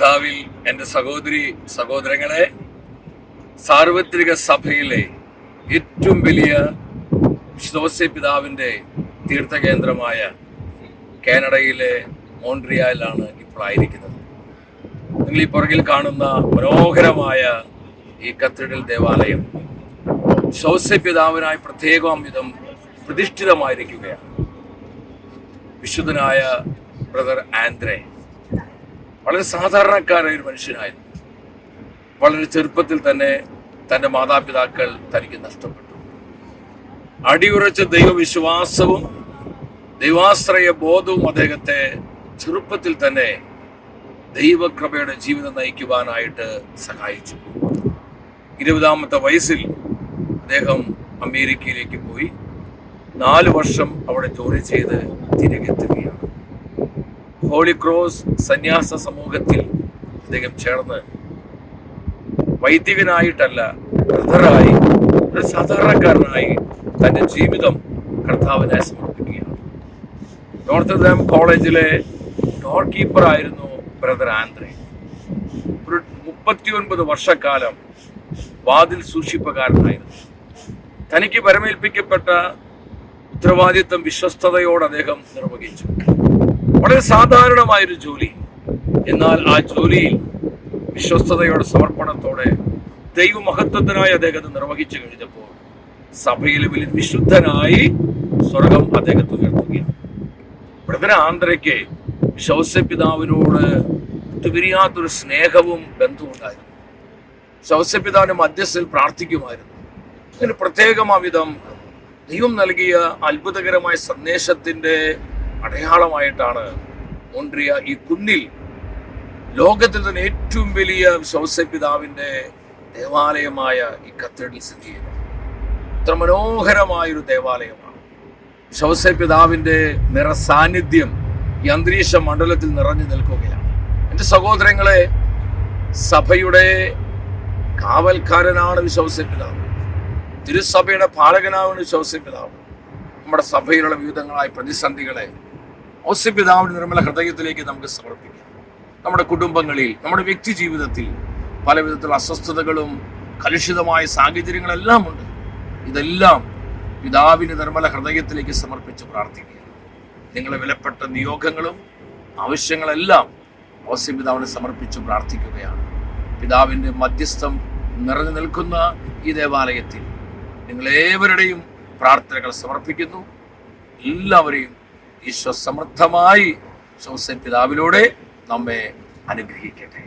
കർത്താവിൽ എന്റെ സഹോദരി സഹോദരങ്ങളെ സാർവത്രിക സഭയിലെ ഏറ്റവും വലിയ ശ്രോസ്യ പിതാവിന്റെ തീർത്ഥകേന്ദ്രമായ കാനഡയിലെ മോൺട്രിയാലാണ് ഇപ്പോൾ ആയിരിക്കുന്നത്. നിങ്ങൾ ഈ പുറകിൽ കാണുന്ന മനോഹരമായ ഈ കത്തീഡ്രൽ ദേവാലയം ശ്രോസ്യ പിതാവിനായി പ്രത്യേകം വിധം പ്രതിഷ്ഠിതമായിരിക്കുകയാണ്. വിശുദ്ധനായ ബ്രദർ ആൻഡ്രേ. വളരെ സാധാരണക്കാരായ ഒരു മനുഷ്യനായിരുന്നു. വളരെ ചെറുപ്പത്തിൽ തന്നെ തന്റെ മാതാപിതാക്കൾ തനിക്ക് നഷ്ടപ്പെട്ടു. അടിയുറച്ച ദൈവവിശ്വാസവും ദൈവാശ്രയ ബോധവും അദ്ദേഹത്തെ ചെറുപ്പത്തിൽ തന്നെ ദൈവകൃപയുടെ ജീവിതം നയിക്കുവാനായിട്ട് സഹായിച്ചു. ഇരുപതാമത്തെ വയസ്സിൽ അദ്ദേഹം അമേരിക്കയിലേക്ക് പോയി. നാല് വർഷം അവിടെ ജോലി ചെയ്ത് തിരികെ എത്തുകയാണ് ഹോളി ക്രോസ് സന്യാസ സമൂഹത്തിൽ അദ്ദേഹം ചേർന്ന് വൈദികനായിട്ടല്ല ബ്രദറായി ഒരു സാധാരണക്കാരനായി തന്റെ ജീവിതം കർത്താവിനായി സമർപ്പിക്കുകയാണ്. നോർത്ത് ഡാം കോളേജിലെ ഡോർ കീപ്പർ ആയിരുന്നു ബ്രദർ ആന്ത്രേ ഒരു മുപ്പത്തിയൊൻപത് വർഷക്കാലം വാതിൽ സൂക്ഷിപ്പുകാരനായിരുന്നു. തനിക്ക് പരമേൽപ്പിക്കപ്പെട്ട ഉത്തരവാദിത്വം വിശ്വസ്തയോടെ അദ്ദേഹം നിർവഹിച്ചു. വളരെ സാധാരണമായൊരു ജോലി. എന്നാൽ ആ ജോലിയിൽ വിശ്വസ്തതയോടെ സമർപ്പണത്തോടെ ദൈവമഹത്വത്തിനായി അദ്ദേഹം നിർവഹിച്ചു കഴിഞ്ഞപ്പോൾ സഭയിൽ വലിയ വിശുദ്ധനായി സ്വർഗം അദ്ദേഹത്തെ ഉയർത്തുകയാണ്. ബ്രദർ ആന്ധ്രയ്ക്ക് ശൗസ്യപിതാവിനോട് വിട്ടുപിരിയാത്തൊരു സ്നേഹവും ബന്ധവും ഉണ്ടായിരുന്നു ശൗസ്യപിതാവിന്റെ മധ്യസ്ഥയിൽ പ്രാർത്ഥിക്കുമായിരുന്നു. അങ്ങനെ പ്രത്യേകമാവിധം ദൈവം നൽകിയ അത്ഭുതകരമായ സന്ദേശത്തിന്റെ അടയാളമായിട്ടാണ് മോൺട്രിയ ഈ കുന്നിൽ ലോകത്തിൽ തന്നെ ഏറ്റവും വലിയ ശൗസ്യപിതാവിന്റെ ദേവാലയമായ ഈ കത്തീഡ്രൽ സ്ഥിതി ചെയ്യുന്നത്. അത്ര മനോഹരമായൊരു ദേവാലയമാണ്. ശൗസ്യപിതാവിന്റെ നിറസാന്നിധ്യം ഈ അന്തരീക്ഷ മണ്ഡലത്തിൽ നിറഞ്ഞു നിൽക്കുകയാണ്. എന്റെ സഹോദരങ്ങളെ സഭയുടെ കാവൽക്കാരനാണ് വിശ്വസപിതാവ് തിരുസഭയുടെ പാലകനാണ് വിശ്വസപിതാവ് നമ്മുടെ സഭയിലുള്ള വിവിധങ്ങളായ പ്രതിസന്ധികളെ ഔസ്യപിതാവിന്റെ നിർമ്മല ഹൃദയത്തിലേക്ക് നമുക്ക് സമർപ്പിക്കാം. നമ്മുടെ കുടുംബങ്ങളിൽ നമ്മുടെ വ്യക്തി ജീവിതത്തിൽ പല വിധത്തിലുള്ള അസ്വസ്ഥതകളും കലുഷിതമായ സാഹചര്യങ്ങളെല്ലാം ഉണ്ട്. ഇതെല്ലാം പിതാവിന് നിർമ്മല ഹൃദയത്തിലേക്ക് സമർപ്പിച്ച് പ്രാർത്ഥിക്കുക. നിങ്ങളെ വിലപ്പെട്ട നിയോഗങ്ങളും ആവശ്യങ്ങളെല്ലാം ഔസ്യ പിതാവിന് സമർപ്പിച്ച് പ്രാർത്ഥിക്കുകയാണ്. പിതാവിന്റെ മധ്യസ്ഥം നിറഞ്ഞു നിൽക്കുന്ന ഈ ദേവാലയത്തിൽ നിങ്ങളേവരുടെയും പ്രാർത്ഥനകൾ സമർപ്പിക്കുന്നു. എല്ലാവരെയും ഈശോ സമൃദ്ധമായി ശോസ പിതാവിലൂടെ നമ്മെ അനുഗ്രഹിക്കട്ടെ.